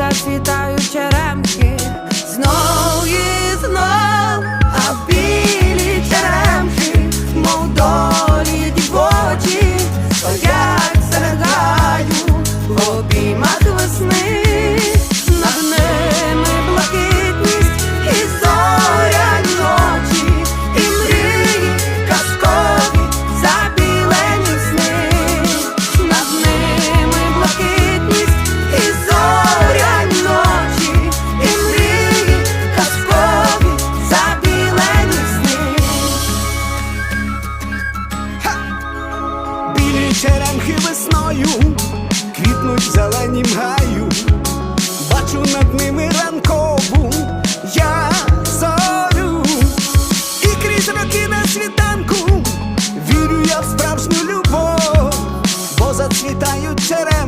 зацвітають Білі черемхи весною квітнуть в зеленім гаю, бачу над ними ранкову я зорю. І крізь роки на світанку вірю я в справжню любов, бо зацвітають черемхи